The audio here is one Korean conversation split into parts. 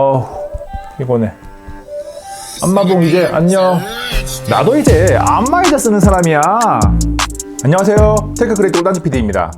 어우 피곤해. 안마봉 이제 안녕. 나도 이제 안마의자 쓰는 사람이야. 안녕하세요. 테크크리에이터 오단지 PD입니다.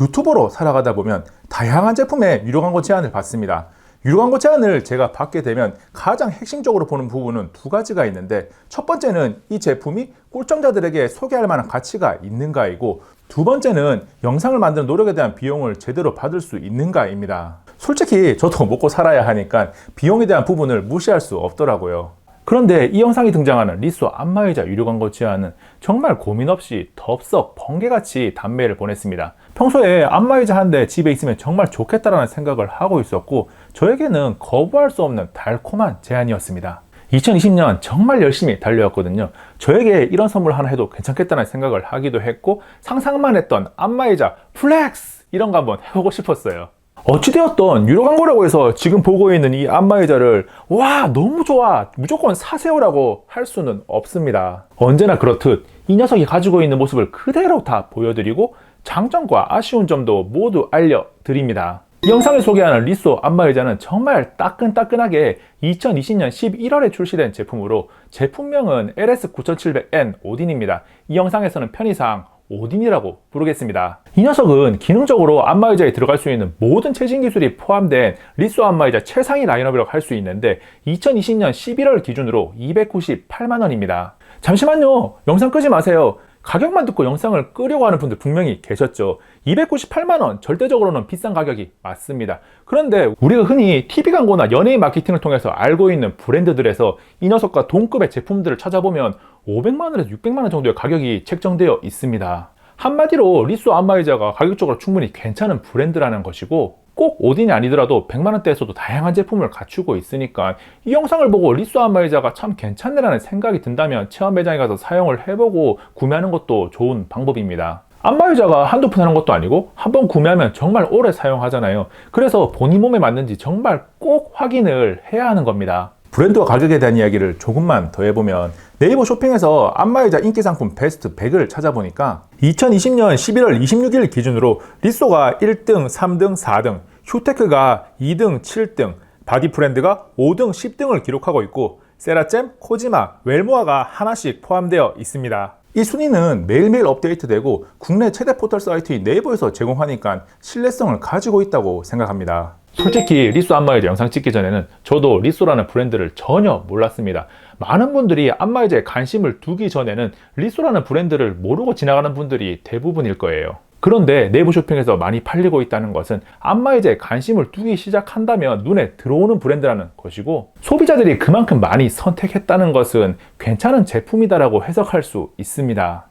유튜버로 살아가다 보면 다양한 제품의 유료 광고 제안을 받습니다. 유료 광고 제안을 제가 받게 되면 가장 핵심적으로 보는 부분은 두 가지가 있는데 첫 번째는 이 제품이 꿀점자들에게 소개할 만한 가치가 있는가이고 두 번째는 영상을 만드는 노력에 대한 비용을 제대로 받을 수 있는가입니다. 솔직히 저도 먹고 살아야 하니까 비용에 대한 부분을 무시할 수 없더라고요. 그런데 이 영상이 등장하는 리소 안마의자 유료 광고 제안은 정말 고민 없이 덥석 번개같이 단매를 보냈습니다. 평소에 안마의자 한 대 집에 있으면 정말 좋겠다라는 생각을 하고 있었고 저에게는 거부할 수 없는 달콤한 제안이었습니다. 2020년 정말 열심히 달려왔거든요. 저에게 이런 선물 하나 해도 괜찮겠다는 생각을 하기도 했고 상상만 했던 안마의자 플렉스 이런 거 한번 해보고 싶었어요. 어찌되었던 유료 광고라고 해서 지금 보고 있는 이 안마의자를 와 너무 좋아 무조건 사세요라고 할 수는 없습니다. 언제나 그렇듯 이 녀석이 가지고 있는 모습을 그대로 다 보여드리고 장점과 아쉬운 점도 모두 알려드립니다. 이 영상을 소개하는 리소 안마의자는 정말 따끈따끈하게 2020년 11월에 출시된 제품으로 제품명은 LS9700N 오딘입니다. 이 영상에서는 편의상 오딘이라고 부르겠습니다. 이 녀석은 기능적으로 안마의자에 들어갈 수 있는 모든 최신 기술이 포함된 리소 안마의자 최상위 라인업이라고 할 수 있는데 2020년 11월 기준으로 298만원입니다. 잠시만요. 영상 끄지 마세요. 가격만 듣고 영상을 끄려고 하는 분들 분명히 계셨죠. 298만원, 절대적으로는 비싼 가격이 맞습니다. 그런데 우리가 흔히 TV 광고나 연예인 마케팅을 통해서 알고 있는 브랜드들에서 이 녀석과 동급의 제품들을 찾아보면 500만원에서 600만원 정도의 가격이 책정되어 있습니다. 한마디로 리소 안마의자가 가격적으로 충분히 괜찮은 브랜드라는 것이고 꼭 오딘이 아니더라도 100만원대에서도 다양한 제품을 갖추고 있으니까 이 영상을 보고 리소 안마의자가 참 괜찮네라는 생각이 든다면 체험 매장에 가서 사용을 해보고 구매하는 것도 좋은 방법입니다. 안마의자가 한두 푼 하는 것도 아니고 한 번 구매하면 정말 오래 사용하잖아요. 그래서 본인 몸에 맞는지 정말 꼭 확인을 해야 하는 겁니다. 브랜드와 가격에 대한 이야기를 조금만 더 해보면 네이버 쇼핑에서 안마의자 인기 상품 베스트 100을 찾아보니까 2020년 11월 26일 기준으로 리소가 1등, 3등, 4등, 휴테크가 2등, 7등, 바디프렌드가 5등, 10등을 기록하고 있고 세라젬, 코지마, 웰모아가 하나씩 포함되어 있습니다. 이 순위는 매일매일 업데이트되고 국내 최대 포털 사이트인 네이버에서 제공하니까 신뢰성을 가지고 있다고 생각합니다. 솔직히 리소 안마의자 영상 찍기 전에는 저도 리소라는 브랜드를 전혀 몰랐습니다. 많은 분들이 안마의자에 관심을 두기 전에는 리소라는 브랜드를 모르고 지나가는 분들이 대부분일 거예요. 그런데 내부 쇼핑에서 많이 팔리고 있다는 것은 안마의자에 관심을 두기 시작한다면 눈에 들어오는 브랜드라는 것이고 소비자들이 그만큼 많이 선택했다는 것은 괜찮은 제품이다라고 해석할 수 있습니다.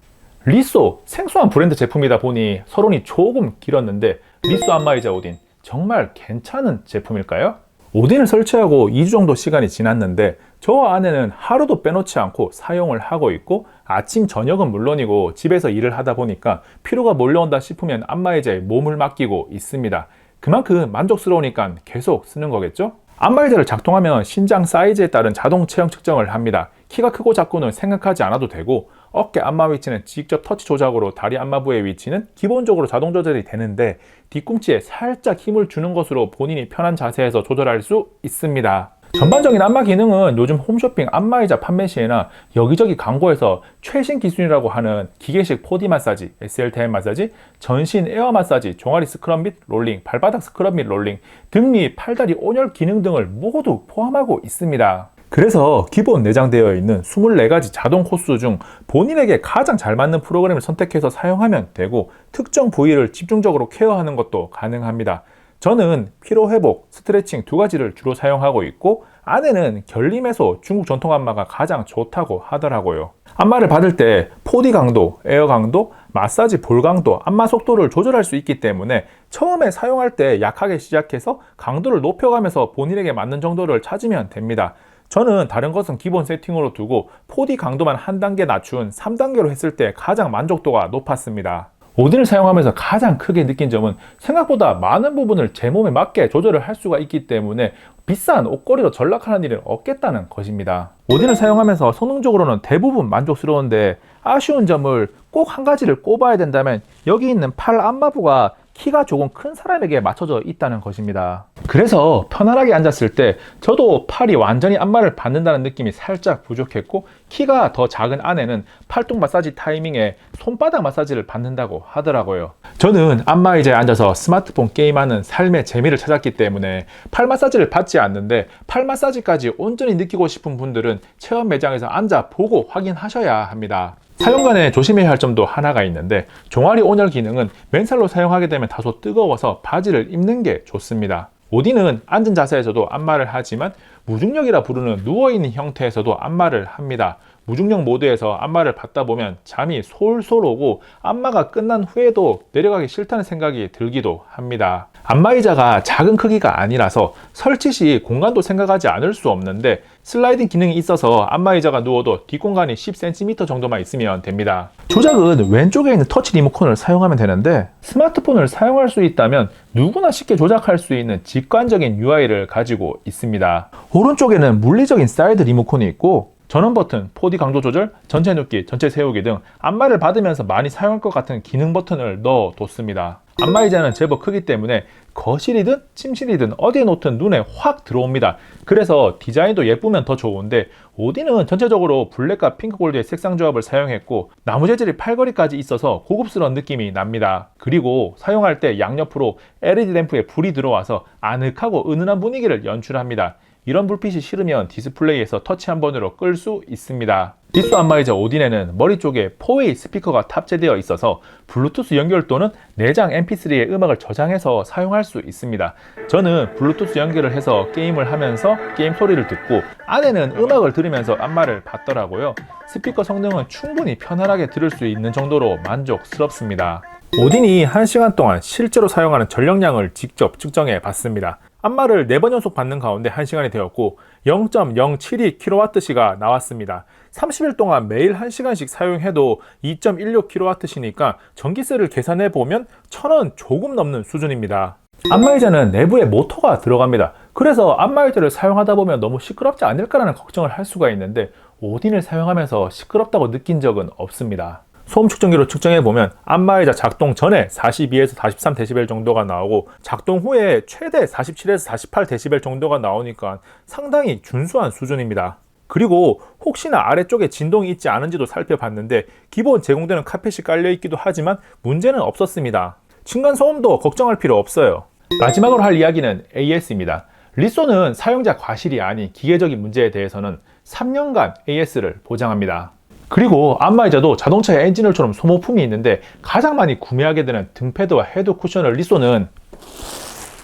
리소 생소한 브랜드 제품이다 보니 서론이 조금 길었는데 리소 안마의자 오딘 정말 괜찮은 제품일까요? 오딘을 설치하고 2주 정도 시간이 지났는데 저 안에는 하루도 빼놓지 않고 사용을 하고 있고 아침 저녁은 물론이고 집에서 일을 하다 보니까 피로가 몰려온다 싶으면 안마의자에 몸을 맡기고 있습니다. 그만큼 만족스러우니까 계속 쓰는 거겠죠? 안마의자를 작동하면 신장 사이즈에 따른 자동 체형 측정을 합니다. 키가 크고 작고는 생각하지 않아도 되고 어깨 안마 위치는 직접 터치 조작으로 다리 안마부의 위치는 기본적으로 자동 조절이 되는데 뒤꿈치에 살짝 힘을 주는 것으로 본인이 편한 자세에서 조절할 수 있습니다. 전반적인 안마 기능은 요즘 홈쇼핑 안마의자 판매 시에나 여기저기 광고에서 최신 기술이라고 하는 기계식 4D 마사지, SLTM 마사지, 전신 에어 마사지, 종아리 스크럽 및 롤링, 발바닥 스크럽 및 롤링, 등 및 팔다리 온열 기능 등을 모두 포함하고 있습니다. 그래서 기본 내장되어 있는 24가지 자동 코스 중 본인에게 가장 잘 맞는 프로그램을 선택해서 사용하면 되고 특정 부위를 집중적으로 케어하는 것도 가능합니다. 저는 피로 회복, 스트레칭 두 가지를 주로 사용하고 있고 안에는 결림 해소 중국 전통 안마가 가장 좋다고 하더라고요. 안마를 받을 때 4D 강도, 에어 강도, 마사지 볼 강도, 안마 속도를 조절할 수 있기 때문에 처음에 사용할 때 약하게 시작해서 강도를 높여가면서 본인에게 맞는 정도를 찾으면 됩니다. 저는 다른 것은 기본 세팅으로 두고 4D 강도만 한 단계 낮춘 3단계로 했을 때 가장 만족도가 높았습니다. 오딘을 사용하면서 가장 크게 느낀 점은 생각보다 많은 부분을 제 몸에 맞게 조절을 할 수가 있기 때문에 비싼 옷걸이로 전락하는 일은 없겠다는 것입니다. 오딘을 사용하면서 성능적으로는 대부분 만족스러운데 아쉬운 점을 꼭 한 가지를 꼽아야 된다면 여기 있는 팔 안마부가 키가 조금 큰 사람에게 맞춰져 있다는 것입니다. 그래서 편안하게 앉았을 때 저도 팔이 완전히 안마를 받는다는 느낌이 살짝 부족했고 키가 더 작은 아내는 팔뚝 마사지 타이밍에 손바닥 마사지를 받는다고 하더라고요. 저는 안마 의자에 앉아서 스마트폰 게임하는 삶의 재미를 찾았기 때문에 팔 마사지를 받지 않는데 팔 마사지까지 온전히 느끼고 싶은 분들은 체험 매장에서 앉아 보고 확인하셔야 합니다. 사용간에 조심해야 할 점도 하나가 있는데 종아리 온열 기능은 맨살로 사용하게 되면 다소 뜨거워서 바지를 입는 게 좋습니다. 오디는 앉은 자세에서도 안마를 하지만 무중력이라 부르는 누워있는 형태에서도 안마를 합니다. 무중력 모드에서 안마를 받다 보면 잠이 솔솔 오고 안마가 끝난 후에도 내려가기 싫다는 생각이 들기도 합니다. 안마의자가 작은 크기가 아니라서 설치 시 공간도 생각하지 않을 수 없는데 슬라이딩 기능이 있어서 안마의자가 누워도 뒷공간이 10cm 정도만 있으면 됩니다. 조작은 왼쪽에 있는 터치 리모컨을 사용하면 되는데 스마트폰을 사용할 수 있다면 누구나 쉽게 조작할 수 있는 직관적인 UI를 가지고 있습니다. 오른쪽에는 물리적인 사이드 리모컨이 있고 전원 버튼, 4D 강도 조절, 전체 눕기, 전체 세우기 등 안마를 받으면서 많이 사용할 것 같은 기능 버튼을 넣어뒀습니다. 안마의자는 제법 크기 때문에 거실이든 침실이든 어디에 놓든 눈에 확 들어옵니다. 그래서 디자인도 예쁘면 더 좋은데 오디는 전체적으로 블랙과 핑크 골드의 색상 조합을 사용했고 나무 재질이 팔걸이까지 있어서 고급스러운 느낌이 납니다. 그리고 사용할 때 양옆으로 LED 램프에 불이 들어와서 아늑하고 은은한 분위기를 연출합니다. 이런 불빛이 싫으면 디스플레이에서 터치 한 번으로 끌 수 있습니다. 디스 안마의자 오딘에는 머리 쪽에 4웨이 스피커가 탑재되어 있어서 블루투스 연결 또는 내장 mp3의 음악을 저장해서 사용할 수 있습니다. 저는 블루투스 연결을 해서 게임을 하면서 게임 소리를 듣고 안에는 음악을 들으면서 안마를 받더라고요. 스피커 성능은 충분히 편안하게 들을 수 있는 정도로 만족스럽습니다. 오딘이 1시간 동안 실제로 사용하는 전력량을 직접 측정해 봤습니다. 안마를 4번 연속 받는 가운데 1시간이 되었고 0.072kWh가 나왔습니다. 30일 동안 매일 1시간씩 사용해도 2.16kWh니까 전기세를 계산해 보면 1000원 조금 넘는 수준입니다. 안마의자는 내부에 모터가 들어갑니다. 그래서 안마의자를 사용하다 보면 너무 시끄럽지 않을까라는 걱정을 할 수가 있는데 오딘을 사용하면서 시끄럽다고 느낀 적은 없습니다. 소음 측정기로 측정해 보면 안마의자 작동 전에 42에서 43dB 정도가 나오고 작동 후에 최대 47에서 48dB 정도가 나오니까 상당히 준수한 수준입니다. 그리고 혹시나 아래쪽에 진동이 있지 않은지도 살펴봤는데 기본 제공되는 카펫이 깔려 있기도 하지만 문제는 없었습니다. 층간 소음도 걱정할 필요 없어요. 마지막으로 할 이야기는 AS입니다. 리소는 사용자 과실이 아닌 기계적인 문제에 대해서는 3년간 AS를 보장합니다. 그리고 안마의자도 자동차의 엔진오일처럼 소모품이 있는데 가장 많이 구매하게 되는 등패드와 헤드 쿠션을 리소는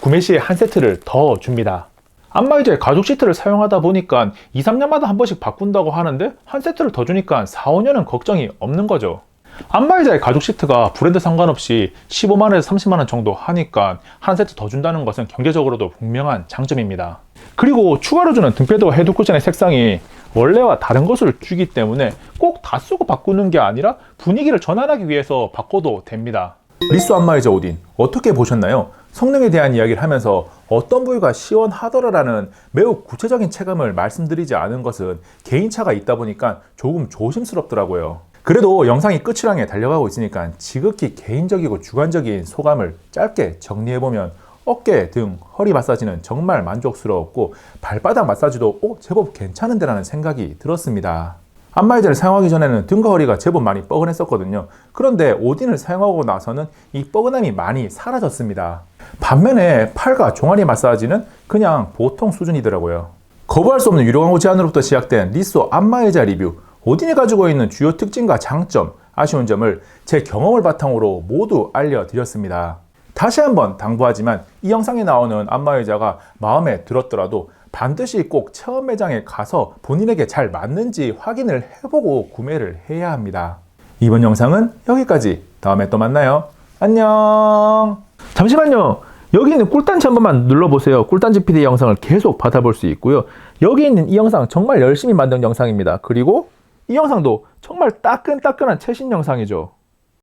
구매 시에 한 세트를 더 줍니다. 안마의자에 가죽 시트를 사용하다 보니까 2, 3년마다 한 번씩 바꾼다고 하는데 한 세트를 더 주니까 4, 5년은 걱정이 없는 거죠. 안마의자의 가죽 시트가 브랜드 상관없이 15만원에서 30만원 정도 하니까 한 세트 더 준다는 것은 경제적으로도 분명한 장점입니다. 그리고 추가로 주는 등패드와 헤드 쿠션의 색상이 원래와 다른 것을 주기 때문에 꼭 다 쓰고 바꾸는 게 아니라 분위기를 전환하기 위해서 바꿔도 됩니다. 리소 안마의자 오딘 어떻게 보셨나요? 성능에 대한 이야기를 하면서 어떤 부위가 시원하더라라는 매우 구체적인 체감을 말씀드리지 않은 것은 개인차가 있다 보니까 조금 조심스럽더라고요. 그래도 영상이 끝이랑 에 달려가고 있으니까 지극히 개인적이고 주관적인 소감을 짧게 정리해보면 어깨, 등, 허리 마사지는 정말 만족스러웠고 발바닥 마사지도 오, 제법 괜찮은데라는 생각이 들었습니다. 안마의자를 사용하기 전에는 등과 허리가 제법 많이 뻐근했었거든요. 그런데 오딘을 사용하고 나서는 이 뻐근함이 많이 사라졌습니다. 반면에 팔과 종아리 마사지는 그냥 보통 수준이더라고요. 거부할 수 없는 유료 광고 제안으로부터 시작된 리소 안마의자 리뷰 오딘이 가지고 있는 주요 특징과 장점, 아쉬운 점을 제 경험을 바탕으로 모두 알려드렸습니다. 다시 한번 당부하지만 이 영상에 나오는 안마의자가 마음에 들었더라도 반드시 꼭 체험 매장에 가서 본인에게 잘 맞는지 확인을 해보고 구매를 해야 합니다. 이번 영상은 여기까지. 다음에 또 만나요. 안녕. 잠시만요. 여기 있는 꿀단지 한 번만 눌러보세요. 꿀단지 PD 영상을 계속 받아볼 수 있고요. 여기 있는 이 영상 정말 열심히 만든 영상입니다. 그리고 이 영상도 정말 따끈따끈한 최신 영상이죠.